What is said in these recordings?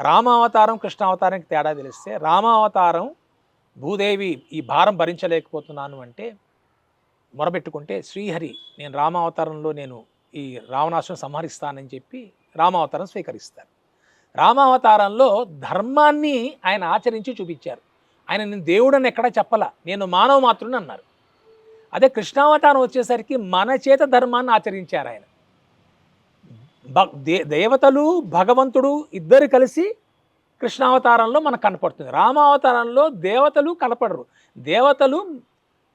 రామావతారం కృష్ణావతారానికి తేడా తెలిస్తే రామావతారం భూదేవి ఈ భారం భరించలేకపోతున్నాను అంటే మొరబెట్టుకుంటే శ్రీహరి నేను రామావతారంలో నేను ఈ రావణాసును సంహరిస్తానని చెప్పి రామావతారం స్వీకరిస్తారు. రామావతారంలో ధర్మాన్ని ఆయన ఆచరించి చూపించారు. ఆయన నేను దేవుడని ఎక్కడా చెప్పాల నేను మానవ మాత్రుని అన్నారు. అదే కృష్ణావతారం వచ్చేసరికి మన చేత ధర్మాన్ని ఆచరించారు ఆయన. దేవతలు భగవంతుడు ఇద్దరు కలిసి కృష్ణావతారంలో మనకు కనపడుతుంది. రామావతారంలో దేవతలు కనపడరు. దేవతలు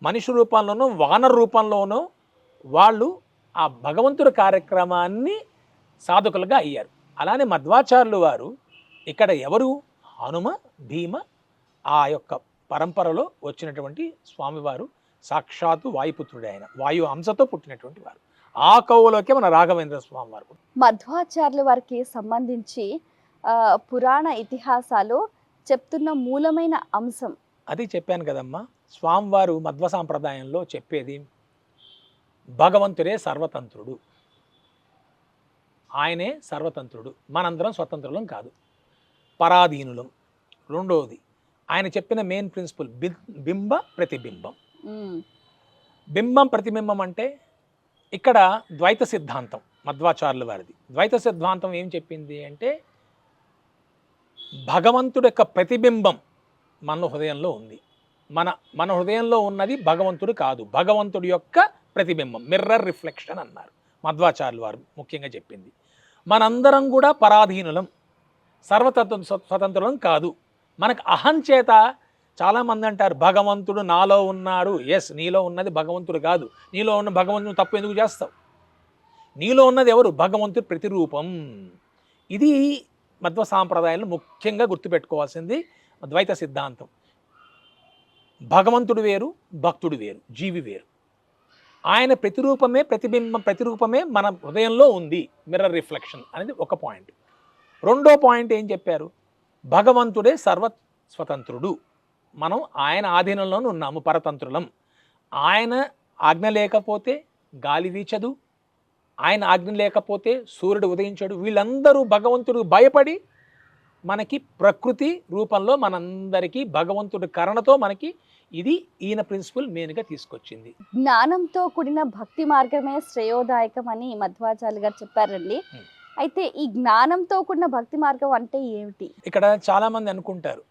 మనిషి రూపంలోనూ వానర రూపంలోనూ వాళ్ళు ఆ భగవంతుడి కార్యక్రమాన్ని సాధకులుగా అయ్యారు. అలానే మధ్వాచార్యులు వారు ఇక్కడ ఎవరు? హనుమ భీమ ఆ యొక్క పరంపరలో వచ్చినటువంటి స్వామివారు సాక్షాత్తు వాయుపుత్రుడు ఆయన వాయు అంశతో పుట్టినటువంటి వారు. ఆ కవులోకే మన రాఘవేంద్ర స్వామి వారు. మధ్వాచార్యుల వారికి సంబంధించి పురాణ ఇతిహాసాలు చెప్తున్న మూలమైన అంశం. అది చెప్పాను కదమ్మా స్వామివారు మధ్వ సాంప్రదాయంలో చెప్పేది భగవంతుడే సర్వతంత్రుడు. ఆయనే సర్వతంత్రుడు మనందరం స్వతంత్రులం కాదు పరాధీనులం. రెండవది ఆయన చెప్పిన మెయిన్ ప్రిన్సిపల్ బింబ ప్రతిబింబం. బింబం ప్రతిబింబం అంటే ఇక్కడ ద్వైత సిద్ధాంతం మధ్వాచార్యుల వారిది. ద్వైత సిద్ధాంతం ఏం చెప్పింది అంటే భగవంతుడి యొక్క ప్రతిబింబం మన హృదయంలో ఉంది. మన మన హృదయంలో ఉన్నది భగవంతుడు కాదు. భగవంతుడి యొక్క ప్రతిబింబం మిర్రర్ రిఫ్లెక్షన్ అన్నారు. మధ్వాచార్యుల వారు ముఖ్యంగా చెప్పింది. మనందరం కూడా పరాధీనులం. సర్వతత్వ స్వతంత్రులం కాదు. మనకు అహంచేత చాలామంది అంటారు భగవంతుడు నాలో ఉన్నాడు. ఎస్ నీలో ఉన్నది భగవంతుడు కాదు. నీలో ఉన్న భగవంతుడు తప్పు ఎందుకు చేస్తావు? నీలో ఉన్నది ఎవరు? భగవంతుడి ప్రతిరూపం. ఇది మధ్వ సాంప్రదాయంలో ముఖ్యంగా గుర్తుపెట్టుకోవాల్సింది ద్వైత సిద్ధాంతం. భగవంతుడు వేరు భక్తుడు వేరు జీవి వేరు. ఆయన ప్రతిరూపమే ప్రతిబింబం ప్రతిరూపమే మన హృదయంలో ఉంది. మిర్రర్ రిఫ్లెక్షన్ అనేది ఒక పాయింట్ రెండో పాయింట్ ఏం చెప్పారు? భగవంతుడే సర్వ స్వతంత్రుడు మనం ఆయన ఆధీనంలోనే ఉన్నాము పరతంత్రులం. ఆయన ఆజ్ఞ లేకపోతే గాలి వీచదు. ఆయన ఆజ్ఞ లేకపోతే సూర్యుడు ఉదయించడు. వీళ్ళందరూ భగవంతుడు భయపడి మనకి ప్రకృతి రూపంలో మనందరికీ భగవంతుడి కరణతో మనకి ఇది ఈయన ప్రిన్సిపల్ మెయిన్గా తీసుకొచ్చింది. జ్ఞానంతో కూడిన భక్తి మార్గమే శ్రేయోదాయకం అని మధ్వాచార్యులు గారు చెప్పారండి. అయితే ఈ జ్ఞానంతో కూడిన భక్తి మార్గం అంటే ఏమిటి? ఇక్కడ చాలామంది అనుకుంటారు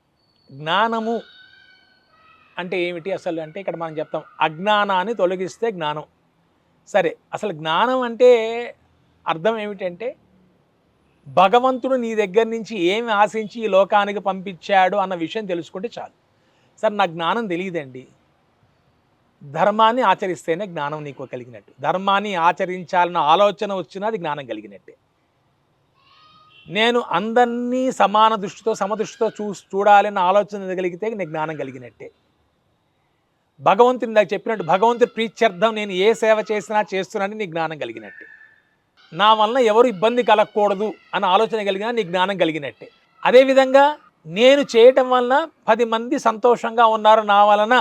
జ్ఞానము అంటే ఏమిటి అసలు అంటే ఇక్కడ మనం చెప్తాం అజ్ఞానాన్ని తొలగిస్తే జ్ఞానం. సరే అసలు జ్ఞానం అంటే అర్థం ఏమిటంటే భగవంతుడు నీ దగ్గర నుంచి ఏమి ఆశించి ఈ లోకానికి పంపించాడు అన్న విషయం తెలుసుకుంటే చాలు. సరే నాకు జ్ఞానం తెలియదండి. ధర్మాన్ని ఆచరిస్తేనే జ్ఞానం నీకు కలిగినట్టు. ధర్మాన్ని ఆచరించాలన్న ఆలోచన వచ్చినా అది జ్ఞానం కలిగినట్టే. నేను అందరినీ సమాన దృష్టితో సమదృష్టితో చూ చూడాలన్న ఆలోచన కలిగితే నీకు జ్ఞానం కలిగినట్టే. భగవంతుని నాకు చెప్పినట్టు భగవంతుడి ప్రీత్యర్థం నేను ఏ సేవ చేసినా చేస్తున్నానని నీ జ్ఞానం కలిగినట్టే. నా వలన ఎవరు ఇబ్బంది కలగకూడదు అన్న ఆలోచన కలిగినా నీ జ్ఞానం కలిగినట్టే. అదేవిధంగా నేను చేయటం వలన పది మంది సంతోషంగా ఉన్నారు నా వలన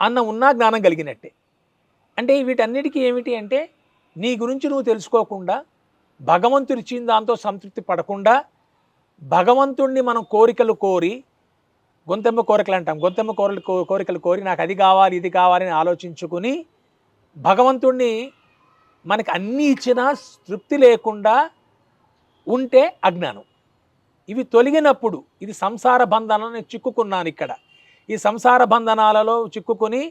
అన్న ఉన్నా జ్ఞానం కలిగినట్టే. అంటే వీటన్నిటికీ ఏమిటి అంటే నీ గురించి నువ్వు తెలుసుకోకుండా భగవంతుడిచ్చిన దాంతో సంతృప్తి పడకుండా భగవంతుణ్ణి మనం కోరికలు కోరి గొంతెమ్మ కోరికలు అంటాం. గొంతెమ్మ కోరికలు కోరికలు కోరి నాకు అది కావాలి ఇది కావాలని ఆలోచించుకుని భగవంతుణ్ణి మనకి అన్నీ ఇచ్చినా తృప్తి లేకుండా ఉంటే అజ్ఞానం. ఇవి తొలగినప్పుడు ఇది సంసార బంధనాలను చిక్కుకున్నాను ఇక్కడ. ఈ సంసార బంధనాలలో చిక్కుకొని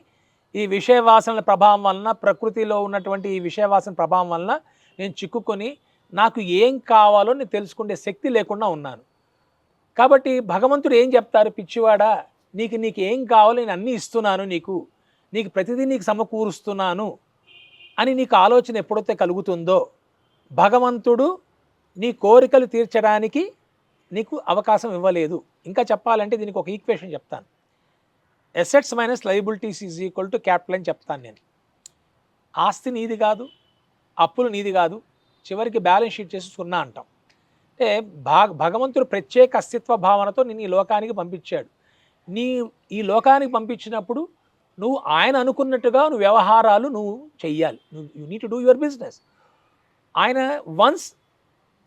ఈ విషయవాసనల ప్రభావం వలన ప్రకృతిలో ఉన్నటువంటి ఈ విషయవాసన ప్రభావం వలన నేను చిక్కుకొని నాకు ఏం కావాలో నేను తెలుసుకునే శక్తి లేకుండా ఉన్నాను. కాబట్టి భగవంతుడు ఏం చెప్తారు? పిచ్చివాడా నీకు నీకు ఏం కావాలో నేను అన్నీ ఇస్తున్నాను నీకు. నీకు ప్రతిదీ నీకు సమకూరుస్తున్నాను అని నీకు ఆలోచన ఎప్పుడైతే కలుగుతుందో భగవంతుడు నీ కోరికలు తీర్చడానికి నీకు అవకాశం ఇవ్వలేదు. ఇంకా చెప్పాలంటే దీనికి ఒక ఈక్వేషన్ చెప్తాను. Assets minus liabilities is equal to capital అని చెప్తాను నేను. ఆస్తి నీది కాదు అప్పులు నీది కాదు చివరికి బ్యాలెన్స్ షీట్ చేసి సున్నా అంటాం. అంటే భా భగవంతుడు ప్రత్యేక అస్తిత్వ భావనతో నేను ఈ లోకానికి పంపించాడు. నీ ఈ లోకానికి పంపించినప్పుడు నువ్వు ఆయన అనుకున్నట్టుగా నువ్వు వ్యవహారాలు నువ్వు చెయ్యాలి. నువ్వు you need to do your business ఆయన వన్స్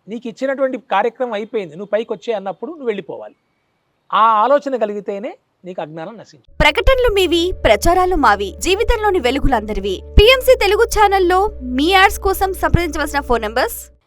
నీకు ఇచ్చినటువంటి కార్యక్రమం అయిపోయింది నువ్వు పైకి వచ్చే అన్నప్పుడు నువ్వు వెళ్ళిపోవాలి. ఆ ఆలోచన కలిగితేనే నీకు అజ్ఞానం నశించు. ప్రకటనలు మీవి ప్రచారాలు మావి జీవితంలోని వెలుగులందరివి. పిఎంసి తెలుగు ఛానల్లో మీ యాడ్స్ కోసం సంప్రదించవలసిన ఫోన్ నంబర్స్?